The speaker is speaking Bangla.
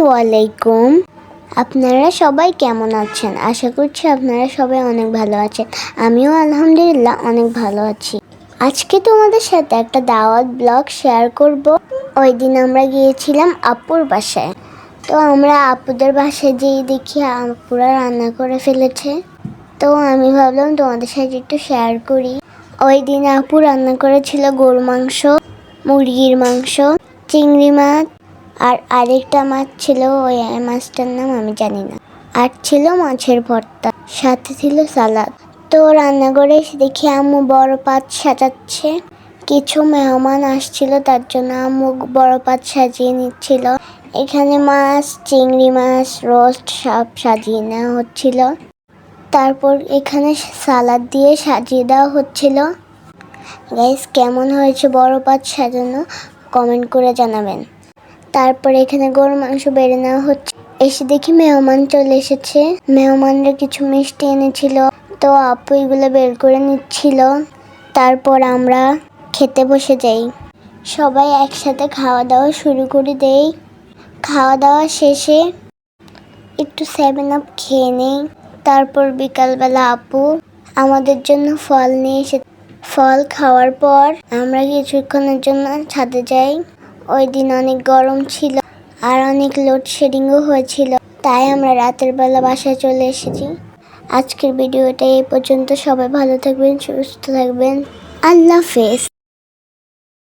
আসসালামু আলাইকুম আপনারা সবাই কেমন আছেন? আশা করছি আপনারা সবাই অনেক ভালো আছেন। আমিও আলহামদুলিল্লাহ অনেক ভালো আছি। আজকে তোমাদের সাথে একটা দাওয়াত ব্লগ শেয়ার করব। ওই দিন আমরা গিয়েছিলাম আপুর বাসায়। তো আমরা আপুদের বাসায় যেয়ে দেখি আপুরা রান্না করে ফেলেছে। তো আমি ভাবলাম তোমাদের সাথে একটু শেয়ার করি। ওই দিন আপু রান্না করেছিল গরু মাংস, মুরগির মাংস, চিংড়ি মাছ আর আরেকটা মাছ ছিল ওই মাছটার নাম আমি জানি না। আর ছিল মাছের ভর্তা, সাথে ছিল সালাদ। তো রান্নাঘরে এসে দেখি আম্মু বড় পাত সাজাচ্ছে। কিছু মেহমান আসছিল, তার জন্য আম্মু বড় পাত সাজিয়ে নিচ্ছিল। এখানে মাছ, চিংড়ি মাছ, রোস্ট সব সাজিয়ে নেওয়া হচ্ছিল। তারপর এখানে সালাদ দিয়ে সাজিয়ে দেওয়া হচ্ছিল। গাইস, কেমন হয়েছে বড় পাত সাজানো? কমেন্ট করে জানাবেন। তারপর এখানে গরু মাংস বেড়ে নেওয়া হচ্ছে। এসে দেখি মেহমান চলে এসেছে। মেহমানরা কিছু মিষ্টি এনেছিল। তো আপু এগুলো বের করে নিচ্ছিল। তারপর আমরা খেতে বসে যাই। সবাই একসাথে খাওয়া দাওয়া শুরু করে দেই। খাওয়া দাওয়া শেষে একটু সেভেন আপ খেয়ে নেই। তারপর বিকালবেলা আপু আমাদের জন্য ফল নিয়ে এসে ফল খাওয়ার পর আমরা কিছুক্ষণের জন্য ছাদে যাই। ওই দিন অনেক গরম ছিল আর অনেক লোডশেডিংও হয়েছিল। তাই আমরা রাতের বেলা বাসায় চলে এসেছি। আজকের ভিডিওটা এই পর্যন্ত। সবাই ভালো থাকবেন, সুস্থ থাকবেন। আল্লাহ হাফেজ।